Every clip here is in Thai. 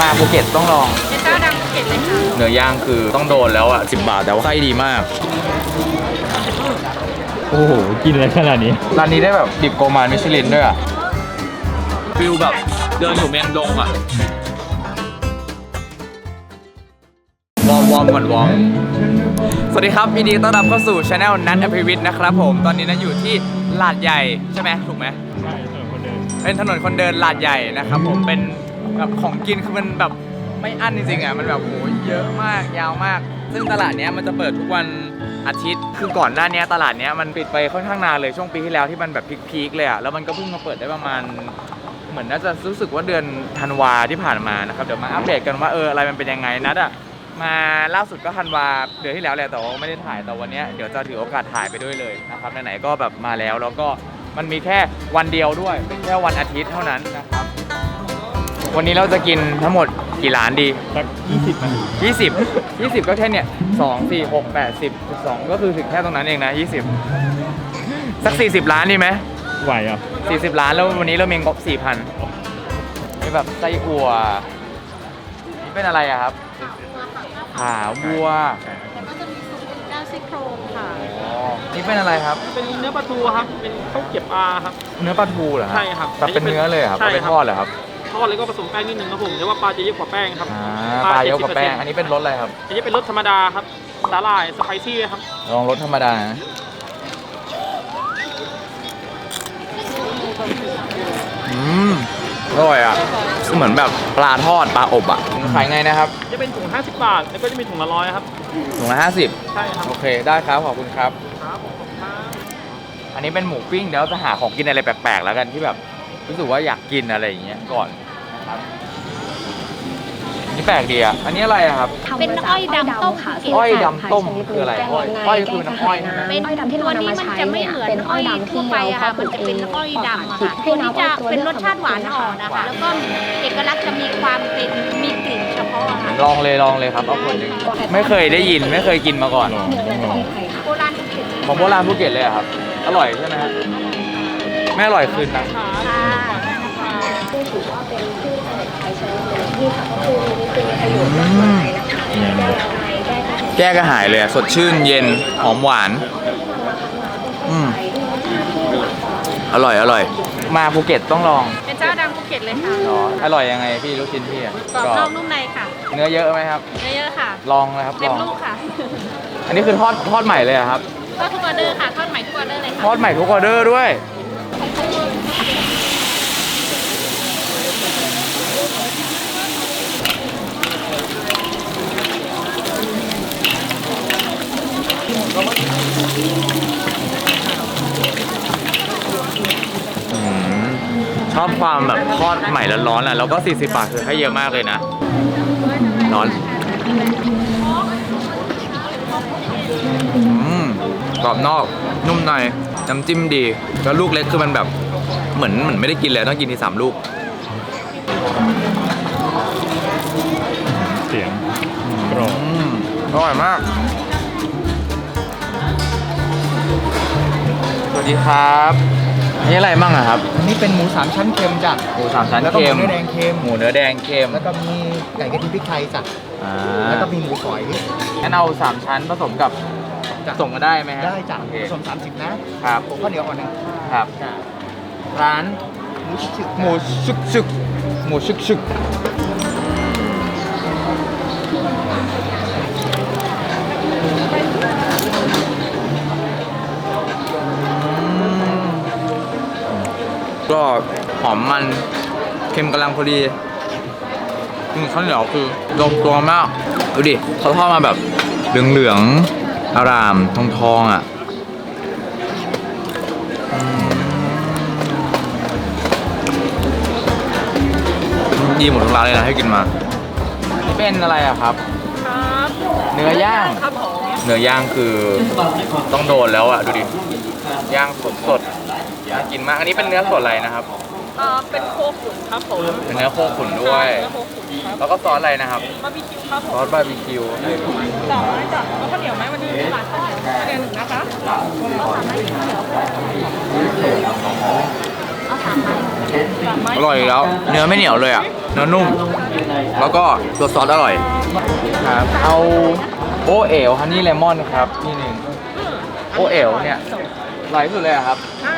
มาภูเก็ตต้องลอง เป็นเจ้าดังภูเก็ตเลยค่ะเนื้อย่างคือต้องโดนแล้วอะ10บาทแต่ว่าไส้ดีมาก โอ้โห กินอะไรขนาดนี้ ร้านนี้ได้แบบดิบโกมานมิชลินด้วยอะฟิลแบบเดินอยู่เมียงดงอะ วอร์มวอร์มก่อนวอร์มสวัสดีครับยินดีต้อนรับเข้าสู่ช anel นัทอภิวิทย์นะครับผม ตอนนี้นะอยู่ที่ลาดใหญ่ใช่ไหมถูกไหมใช่ถนนคนเดินเป็นถนนคนเดินลาดใหญ่นะครับผมเป็น แบบของกินคือมันแบบไม่อั้นจริงๆอะมันแบบโหเยอะมากยาวมาก ซึ่งตลาดเนี้ยมันจะเปิดทุกวันอาทิตย์คือก่อนหน้านี้ตลาดเนี้ยมันปิดไปค่อนข้างนานเลยช่วงปีที่แล้วที่มันแบบพีคๆเลยอะแล้วมันก็เพิ่งมาเปิดได้ประมาณ เหมือนน่าจะรู้สึกว่าเดือนธันวาที่ผ่านมานะครับเดี๋ยวมาอัปเดตกันว่าเอออะไรมันเป็นยังไงนัดอะมาล่าสุดก็ธันวาเดือนที่แล้วแหละแต่ว่าไม่ได้ถ่ายแต่วันนี้เดี๋ยวจะถือโอกาสถ่ายไปด้วยเลยนะครับไหนๆก็แบบมาแล้วแล้วก็มันมีแค่วันเดียวด้วยเป็นแค่วันอาทิตย์เท่านั้นนะครับ วันนี้เราจะกินทั้งหมดกี่ร้านดี สักยี่สิบนาที20 20 ก็แค่เนี่ย2 4 6 8 10 12 ก็คือถึงแค่ตรงนั้นเองนะ 20 สัก 40 ล้านดีไหม ไหวอะ40 ล้านแล้ววันนี้เรามีงบ4,000นี่แบบไส้อั่วนี่เป็นอะไรอะครับ ขาวัวแล้วก็จะมีซุปย่างซี่โครงค่ะ อ๋อนี่เป็นอะไรครับ เป็นเนื้อปลาทูครับ เป็นข้าวเกรี๊ยวปลาครับ เนื้อปลาทูเหรอใช่ครับแบบเป็นเนื้อเลยเหรอครับใช่เอาไปครับ ทอดเหรอครับ ทอดแล้วก็ผสมแป้งนิดนึงครับผมแต่ว่าปลาจะเยอะกว่าแป้งครับอ่าปลาเยอะกว่าแป้ง70%อันนี้เป็นรสอะไรครับ อันนี้เป็นรสธรรมดาครับสาหร่ายสไปซี่ครับ ลองรสธรรมดานะอืมอร่อยอะเหมือนแบบปลาทอดปลาอบอะขายไงนะครับจะเป็นถุง50 บาท แล้วก็จะมีถุงละร้อยครับ ถุงละห้าสิบใช่ครับโอเค ได้ครับ ขอบคุณครับ ครับผมครับ อันนี้เป็นหมูปิ้งเดี๋ยวเราจะหาของกินอะไรแปลกๆแล้วกันที่แบบ รู้สึกว่าอยากกินอะไรอย่างเงี้ยก่อนนะครับนี่แปลกดีอะอันนี้อะไรอะครับ เป็นน้ำอ้อยดำต้มภูเก็ตอ้อยดำต้มคืออะไรอ้อยอ้อยคือน้ำอ้อยใช่ไหมเป็นอ้อยดำที่เราตัวนนี้นำมามันใช้จะไม่เนี่ยเหมือนเป็นอ้อยอ้อยดำที่ทั่วไปอะค่ะเรามันจะเป็นน้ำอ้อยดำอะค่ะให้ตัวน้ำนี้จะอ้อยตัวเป็นเลืรอกสชาติหวานอ่อนนะคะหวานแล้วก็เอกลักษณ์จะมีความเป็นมีกลิ่นเฉพาะอะค่ะลองเลยลองเลยครับเอาคนหนึ่งไม่เคยได้ยินไม่เคยกินมาก่อนลองต้องลองโบราณภูเก็ตของโบราณภูเก็ตเลยเหรอครับ อร่อยใช่ไหมฮะ ไม่อร่อยคืนนะค่ะซึ่งถือว่าเป็นพืชสมุนไพรชนิดหนึ่งที่สรรพคุณมีประโยชน์มากมายนะคะแก้ระคายแก้กระหายแก้กระหายเลยอะสดชื่นเย็นหอมหวาน อืม อร่อยอร่อย มาภูเก็ตต้องลองเป็นเจ้าดังภูเก็ตเลยค่ะอ๋ออร่อยยังไงพี่ลูกชิ้นพี่อะกรอบนอกนุ่มในค่ะ เนื้อเยอะไหมครับ เนื้อเยอะค่ะลองเลยครับเต็ลมอง ลูกค่ะอันนี้คือทอดทอดใหม่เลยเหรอครับทอดทุกออเดอร์ค่ะทอดใหม่ทุกออเดอร์เลยทค่ะอดใหม่ทุกออเดอร์ด้วยอืม ชอบความแบบทอดใหม่แล้วร้อนอะแล้วก็ 40 บาทคือให้เยอะมากเลยนะร้อน อืม กรอบนอกนุ่มในน้ำจิ้มดีแล้วลูกเล็กคือมันแบบเหมือนเหมือนไม่ได้กินเลยต้องกินทีสามลูกเสียงกรอบอืมอร่อยมาก สวัสดีครับนี่อะไรมั่งอะครับอันนี้เป็นหมูสามชั้นเค็มจ้ะหมูสามชั้นแล้วก็หเค็มูมเนื้อแดงเค็มหมูเนื้อแดงเค็มแล้วก็มีไก่กระเทียมพริกไทยจ้ะอ่าแล้วก็มีหมูฝอยงั้นเอาสามชั้นผสมกับ จ้ะ ส่งกันได้ไหมฮะได้จ้ะโอเคผสม30 นะครับผมข้าวเหนียวอ่อนหนึ่งครับ จ้ะร้านหมูชิกๆหมูชึกชึกหมูชึกชึกก็หอมมันเค็มกำลังพอดีกินข้าวเหนียวคือลงตัวมาก ดูดิเขาทอดมาแบบเหลืองๆ อารามทองทองๆอะดีหมดทุกร้านเลยนะให้กินมานี่เป็นอะไรอะครับ ครับเนื้อย่าง ครับผมเนื้อย่างคือต้องโดนแล้วอะดูดิ ย่างสดสดๆน่ากินมาก อันนี้เป็นเนื้อสดอะไรนะครับเอ่อเป็นโคขุนครับผมเป็นเนื้อโคขุนด้วย เนื้อโคขุนครับแล้วก็ซอสอะไรนะครับ บาร์บีคิวครับผซมอสบาร์บีคิวอะไรแบบนี้ต่อไม้จ้ะแล้วข้าวเหนียวไหมวันนี้มีหลานข้าวเหนียวข้าวเหนียวหนึ่งนะคะเอาสามไม้เอาสามไม้อร่อยอีกแล้ว เนื้อไม่เหนียวเลยอะเนื้อนุ่ม แล้วก็ตัวซอสอร่อย ครับ เอาโอเอ๋วฮันนี่เลมอนครับ นี่หนึ่งโอเอ๋วเนี่ยอร่อยที่สุดเลยอะครับใช่เข้า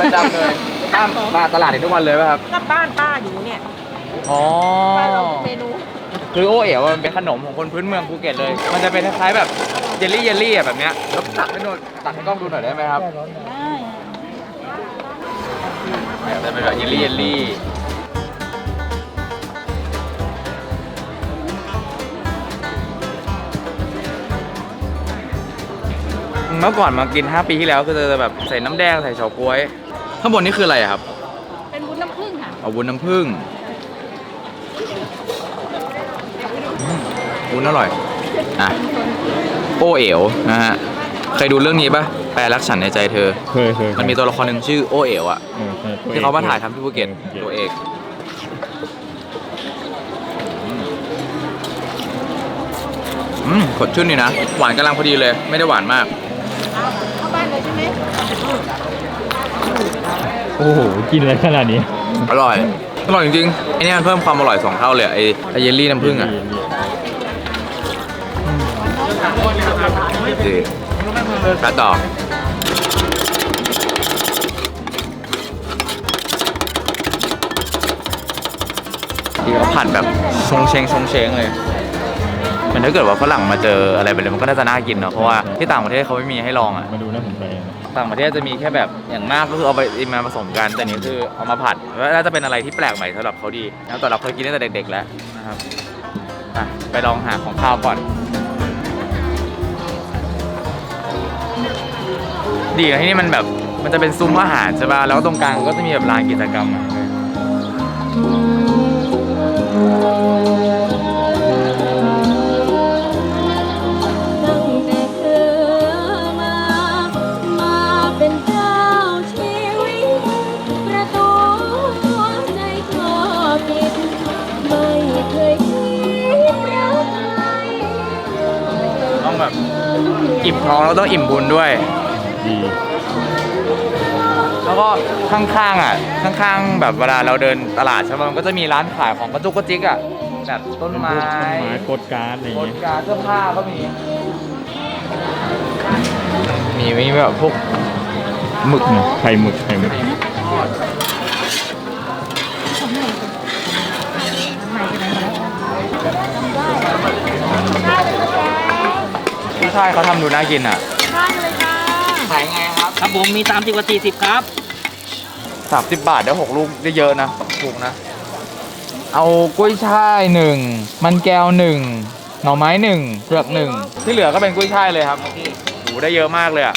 ประจำเลยป้ามาตลาดนี้ทุกวันเลยป่ะครับ ก็บ้านป้าอยู่เนี่ยอ๋อ ป้าเราเมนูคือโอเอ๋วมันเป็นขนมของคนพื้นเมืองภูเก็ตเลย มันจะเป็นคล้ายๆแบบเยลลี่เยลลี่อะแบบเนี้ยแล้วตักให้หน่อยตักให้กล้องดูหน่อยได้ไหมครับเนี่ยจะเป็นแบบเยลลี่เยลลี่ มื่อก่อนมากิน 5 ปีที่แล้วก็จะแบบใส่น้ำแดงใส่เฉาก๊วย ข้างบนนี่คืออะไรอะครับ เป็นวุ้นน้ำผึ้งค่ะเอาวุ้นน้ำผึ้งอืมวุ้นอร่อย อะ โอเอ๋วนะฮะ เคยดูเรื่องนี้ปะแปลรักฉันในใจเธอ เคยเคยมันมีตัวละครหนึ่งชื่อโอเอ๋วอะเออใช่ตัวที่เขามาถ่ายทำที่ภูเก็ตตัวเอกอืมสดชื่นดีนะ หวานกำลังพอดีเลย ไม่ได้หวานมาก เข้าบ้านเลยใช่ไหมโอ้โห กินอะไรขนาดนี้ อร่อย อร่อยจริงๆไอเนี่ยมันเพิ่มความอร่อยสองเท่าเลยอะไอไอเยลลี่น้ำผึ้งอะดีไปต่อที่เขาผัดแบบชงเชงชงเชงเลยเห มือนถ้าเกิดว่าฝรั่งมาเจออะไรแบบนี้มันก็น่าจะน่ากินเนาะเพราะว่าที่ต่างประเทศเขาไม่มีให้ลองอะมาดูน่าสนใจนะต่างประเทศจะมีแค่แบบอย่างมากก็คือเอาไปมาผสมกันแต่นี่คือเอามาผัดแล้วน่าจะเป็นอะไรที่แปลกใหม่สำหรับเขาดีแล้วแต่เราเคยกินตั้งแต่เด็กๆแล้วนะครับอะไปลองหาของข้าวก่อน ดีนะที่นี่มันแบบมันจะเป็นซุ้มอาหารใช่ป่ะแล้วตรงกลางก็จะมีแบบลานกิจกรรมอะ อิ่มท้องแล้วต้องอิ่มบุญด้วย ดีแล้วก็ข้างๆอะข้างๆ แบบเวลาเราเดินตลาดใช่ป่ะมันก็จะมีร้านขายของกระจุกกระจิกอะแบบต้นไม้ต้นไม้กดการ์ดอะไรอย่างโคเงี้ยการเสื้อผ้าก็มี มีมีแบบพวกหมึกเนี่ยไข่หมึกไข่หมึกที่ ใช่เขาทำดูน่ากินอะขายไงครับ ครับผมมี 30กับ40 ครับ สามสิบบาทได้หกลูกได้เยอะนะถูกนะ เอากล้วยช่ายหนึ่งมันแก้วหนึ่งหน่อไม้หนึ่งเผือกหนึ่งที่เหลือก็เป็นกล้วยช่ายเลยครับโอ้ได้เยอะมากเลยอะ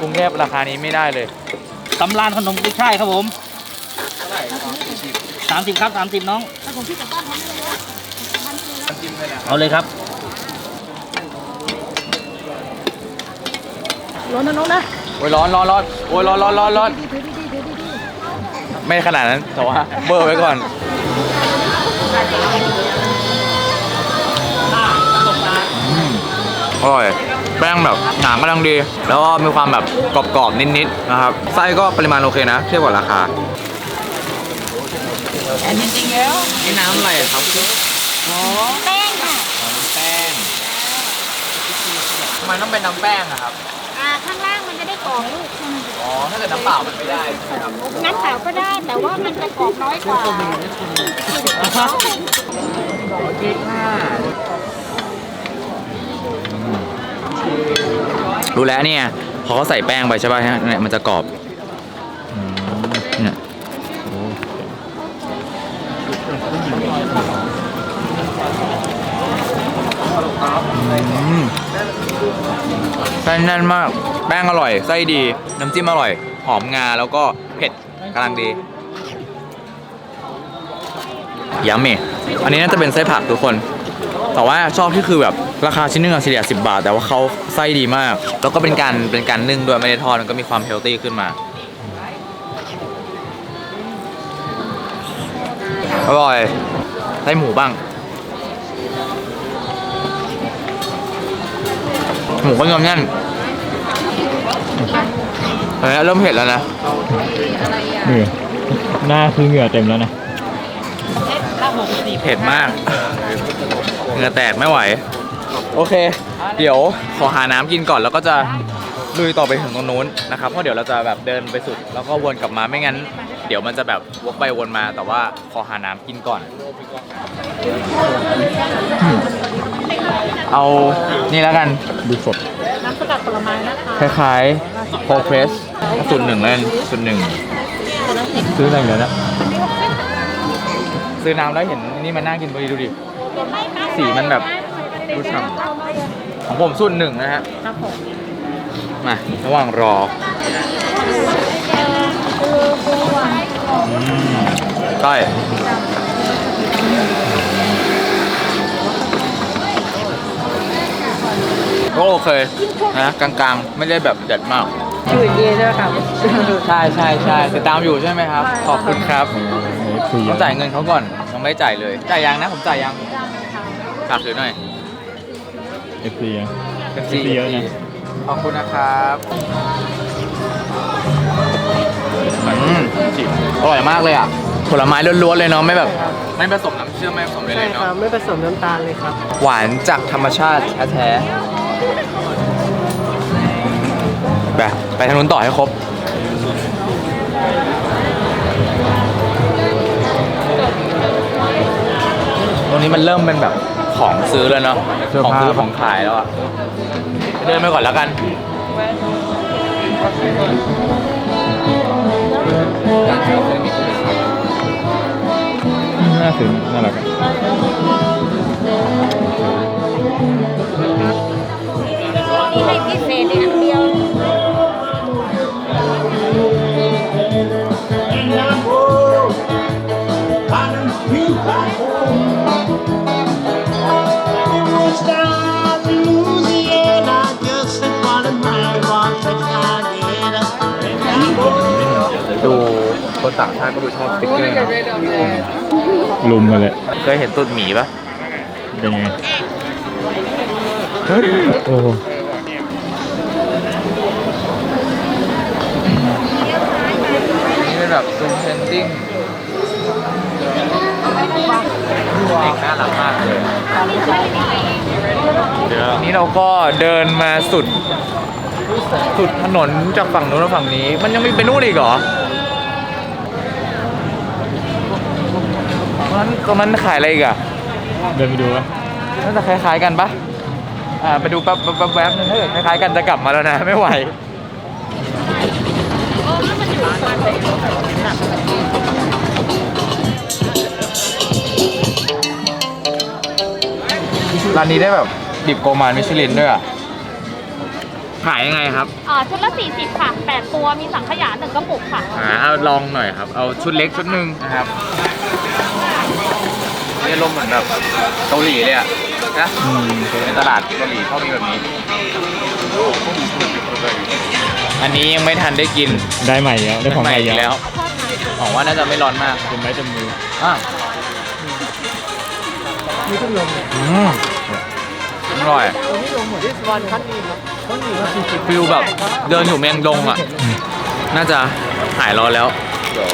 กรุงเทพราคานี้ไม่ได้เลยตำรานขนมกุ้ยช่ายครับผม30ครับ30น้องเอาเลยครับ ร้อนนะน้องนะโอ้ยร้อนร้อนร้อนโอ้ยร้อนร้อนร้อนร้อนไม่ขนาดนั้นแต่ว่าเบอร์ไว้ก่อนอืมอร่อยแป้งแบบหนากำลังดี แล้วก็มีความแบบกรอบๆนิดๆนะครับไส้ก็ปริมาณโอเคนะ เทียบกับราคาจริงๆแล้วนี่น้ำอะไรอะครับแป้งค่ะน้ำแป้งทำไมต้องเป็นน้ำแป้งอะครับอ่าข้างล่างมันจะได้กรอบลูกอ๋อ ถ้าเกิดน้ำเปล่ามันไม่ได้ใช่ไหมครับน้ำเปล่าก็ได้แต่ว่ามันจะกรอบน้อยกว่ารู้แล้วเนี่ยพอเขาใส่แป้งไปใช่ป่ะฮะเนี่ยมันจะกรอบ อืมแป้งแน่นมาก แป้งอร่อย ไส้ดี น้ำจิ้มอร่อย หอมงาแล้วก็เผ็ดกำลังดียำเมอันนี้น่าจะเป็นไส้ผักทุกคน แต่ว่าชอบที่คือแบบราคาชิ้นนึงอะเฉลี่ย10 บาท แต่ว่าเขาไส้ดีมาก แล้วก็เป็นการเป็นการนึ่งด้วยไม่ได้ทอดมันก็มีความเฮลตี้ขึ้นมา อร่อยไส้หมูบ้าง หมูก็ยอมแน่นเฮ้ยเริ่มเผ็ดแล้วนะนี่หน้าคือเหงื่อเต็มแล้วนะเผ็ดมากเหงื่อแตกไม่ไหว โอเค เดี๋ยวขอหาน้ำกินก่อนแล้วก็จะลุยต่อไปถึงตรงนู้นนะครับเพราะเดี๋ยวเราจะแบบเดินไปสุด แล้วก็วนกลับมาไม่งั้น เดี๋ยวมันจะแบบวกไปวนมาแต่ว่าขอหาน้ำกินก่อน เอานี่แล้วกันดูสดน้ำสกัดผลไม้นะคะคล้ายๆโคเพรสสุดหนึ่งเล่นสุดหนึ่งซื้ออะไรเหลือนะซื้อน้ำแล้วเห็นนี่มันน่ากินพอดีดูดิสีมันแบบดูฉ่ำของผมสุดหนึ่งนะฮะครับผมมาระหว่างรอ ก้อยก็โอเคนะกลางๆ ไม่ได้แบบเด็ดมากชื่อเย่ใช่ไหมครับใช่ใช่ใช่ติดตามอยู่ใช่ไหมครับ ขอบคุณครับฟรีต้องจ่ายเงินเขาก่อนยังไม่ได้จ่ายเลยจ่ายยังนะผมจ่ายยังฝากถือหน่อยเอฟซีอะ FC เยอะนะขอบคุณนะครับ อืมอร่อยมากเลยอะ ผลไม้ล้วนๆเลยเนาะไม่แบบ ไม่ผสมน้ำเชื่อมไม่ผสมอะไรเลยเนาะไม่ผสมน้ำตาลเลยครับ หวานจากธรรมชาติแท้ๆไปไปทางนู้นต่อให้ครบ ตรงนี้มันเริ่มเป็นแบบของซื้อแล้วเนาะของซื้อของขายแล้วอะเดินไปก่อนแล้วกัน น่าซื้อน่ารักอะนี่ให้พิเศษอย่างเดียวดู คนต่างชาติก็ดูชอบสติ๊กเกอร์นะลุมกันเลยเคยเห็นตูดหมีปะเป็นไงโอ้โหนี่เป็นแบบซูมเพนติ้งเด็กน่ารักมากเลยนี่เราก็เดินมาสุด สุดถนนจากฝั่งนู้นมาฝั่งนี้ มันยังมีไปนู่นอีกเหรอ รงนั้นตรงนั้นขายอะไรอีกอะเดินไปดูวะน่าจะคล้ายๆกันปะอ่าไปดูแป๊บแป๊บแป๊บแป๊บนึงถ้าเกิดคล้ายๆกันจะกลับมาแล้วนะไม่ไหวร้านนี้ได้แบบดิบโกมานมิชลินด้วยอะขายยังไงครับอ่าชุดละ 40 ค่ะ 8 ตัว มีสังขยาหนึ่งกระปุกค่ะ อ่าเอาลองหน่อยครับ เอาชุดเล็กชุดหนึ่งนะครับ นี่อารมเหมือนแบบเกาหลีเลยอะนะอืมในตลาดเกาหลีเขามีแบบนี้ อันนี้ยังไม่ทันได้กินได้ใหม่แล้วได้ของใหม่อีกแล้วหวังว่าน่าจะไม่ร้อนมากเป็นไม้จำมืออะอืมอร่อยฟิลแบบเดินอยู่เมงดงอะ น่าจะหายร้อนแล้ว เดี๋ยว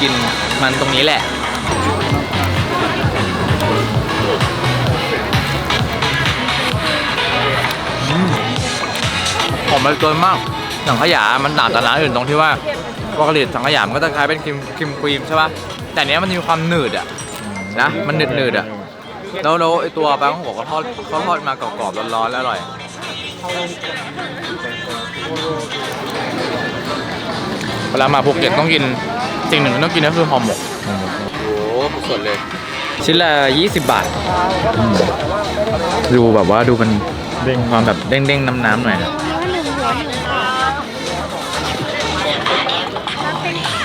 กินมันตรงนี้แหละ ผมมันเกินมากสังขยา มันต่างจากร้านอื่นตรงที่ว่าปกติสังขยา มันก็จะคล้ายเป็นครีมครีมครีมใช่ป่ะ แต่อันเนี้ยมันมีความหนืดอะนะ มันหนืดหนืดๆอะ แล้วแล้วไอตัวปลาของผมก็ทอดเขาทอดมากรอบๆร้อนๆแล้วอร่อย เวลามาภูเก็ตต้องกินสิ่งหนึ่งที่ต้องกินก็คือห่อหมก โอ้โหสดเลย ชิ้นละ 20 บาท ดูแบบว่าดูมันเด้งความแบบเด้งๆน้ำๆหน่อยนะ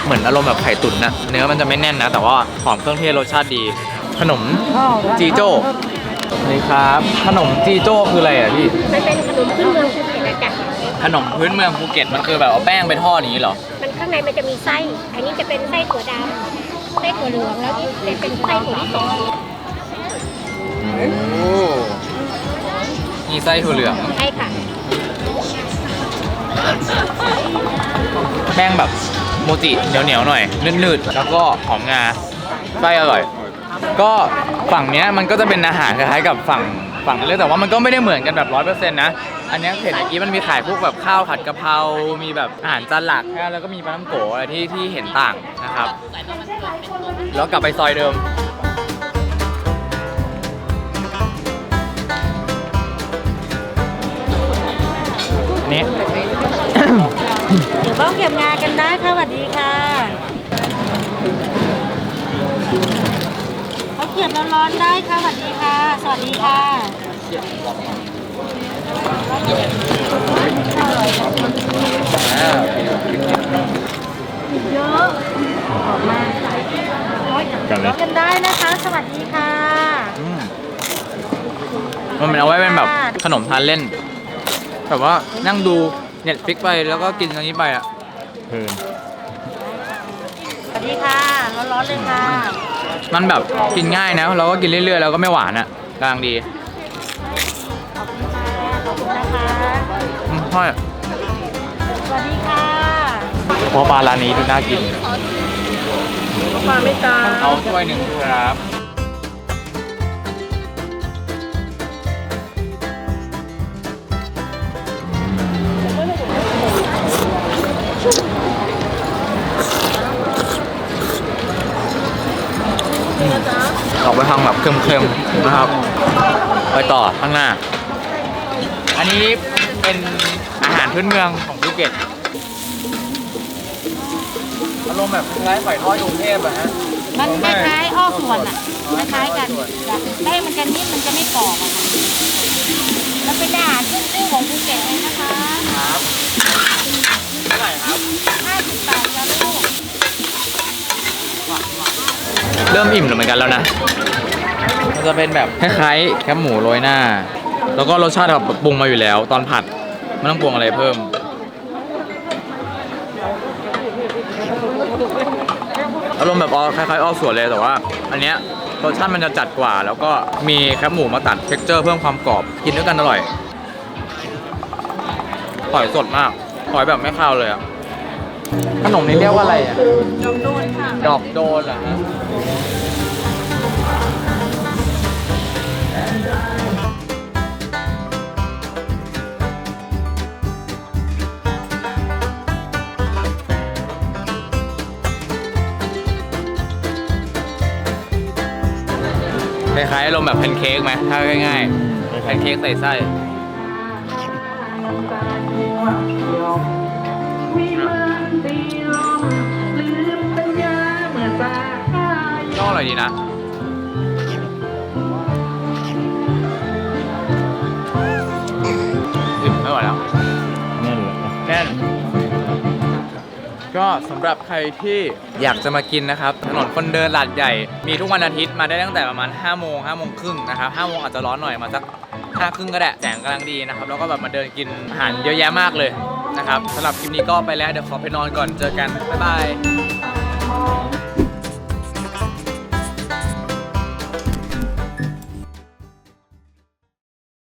เหมือนอารมณ์แบบไข่ตุ๋นนะเนื้อมันจะไม่แน่นนะ แต่ว่าหอมเครื่องเทศรสชาติดี ขนมจีโจ้นี่ครับ ขนมจีโจ้คืออะไรอะพี่มันเป็นขนมพื้นเมืองภูเก็ตนะจ๊ะขนมพื้นเมืองภูเก็ตมันคือแบบเอาแป้งไปทอดอย่างนี้เหรอมันข้างในมันจะมีไส้อันนี้จะเป็นไส้ถั่วดำไส้ถั่วเหลืองแล้วนี่เป็นไส้ถั่วลิสงมีไส้ถั่วเหลืองใช่ค่ะแป้งแบบ โมจิเหนียวๆหน่อยนืดๆแล้วก็หอมงาไส้อร่อย ก็ฝั่งเนี้ยมันก็จะเป็นอาหารคล้ายๆกับฝั่งฝั่งเลยแต่ว่ามันก็ไม่ได้เหมือนกันแบบร้อยเปอร์เซ็นต์นะ อันเนี้ยเห็นเมื่อกี้มันมีขายพวกแบบข้าวผัดกะเพรามีแบบอาหารจานหลักนะแล้วก็มีปลาท้ำโกะอะไรที่ที่เห็นต่างนะครับ แล้วกลับไปซอยเดิมนี่ เดี๋ยวต้องเก็บงานกันได้ค่ะสวัสดีค่ะเขาเก็บร้อนๆได้ค่ะสวัสดีค่ะ สวัสดีค่ะเยอะออกมากันเลยกันได้นะคะ สวัสดีค่ะมันเป็นเอาไว้เป็นแบบขนมทานเล่น แบบว่านั่งดู เน็ตฟิกไปแล้วก็กินอันนี้ไปอะเพลินสวัสดีค่ะ ร้อนๆเลยค่ะ มันแบบกินง่ายนะเราก็กินเรื่อยๆแล้วก็ไม่หวานอะกำลังดีขอบคุณค่ะขอบคุณนะคะอืมใช่สวัสดีค่ะเพราะปลาร้านนี้ดูน่ากินมาไม่ตา เอาถ้วยหนึ่งครับ ออกไปทางแบบเค็มๆนะครับ ไปต่อข้างหน้า อันนี้เป็นอาหารพื้นเมืองของภูเก็ตอารมณ์แบบคล้ายๆฝอยทอดกรุงเทพอะฮะมันคล้ายๆอ้อส่วนอะคล้ายๆกันแป้งมันจะนิ่มมันจะไม่กรอบอะค่ะแล้วเป็นอาหารขึ้นชื่อของภูเก็ตเลยนะคะ ครับเท่าไหร่ครับ 50บาทจ้ะลูก เริ่มอิ่มเหมือนกันแล้วนะ มันจะเป็นแบบคล้ายๆแคบหมูโรยหน้า แล้วก็รสชาติแบบปรุงมาอยู่แล้ว ตอนผัดไม่ต้องปรุงอะไรเพิ่ม อารมณ์แบบออคล้ายๆอ้อส่วนเลยแต่ว่า อันเนี้ยรสชาติมันจะจัดกว่า แล้วก็มีแคบหมูมาตัดเท็กเจอร์เพิ่มความกรอบกินด้วยกันอร่อยหอยสดมากหอยแบบไม่คาวเลยอะ ขนมนี้เรียกว่าอะไรอะดอกโดนค่ะดอกโดนเหรอฮะคล้ายๆอารมณ์แบบแพนเค้กไหมถ้าง่ายๆแพนเค้กใส่ไส้ ร่อยดีนะอิ่มไม่ไหวแล้วนั่นแหละแน่น ก็สำหรับใครที่อยากจะมากินนะครับ ถนนคนเดินลาดใหญ่ มีทุกวันอาทิตย์มาได้ตั้งแต่ประมาณ5โมง5โมงครึ่งนะครับ5โมงอาจจะร้อนหน่อยมาสัก5ครึ่งก็ได้แสงกำลังดีนะครับ แล้วก็แบบมาเดินกินอาหารเยอะแยะมากเลยนะครับสำหรับคลิปนี้ก็ไปแล้ว เดี๋ยวขอไปนอนก่อนเจอกัน บ๊ายบาย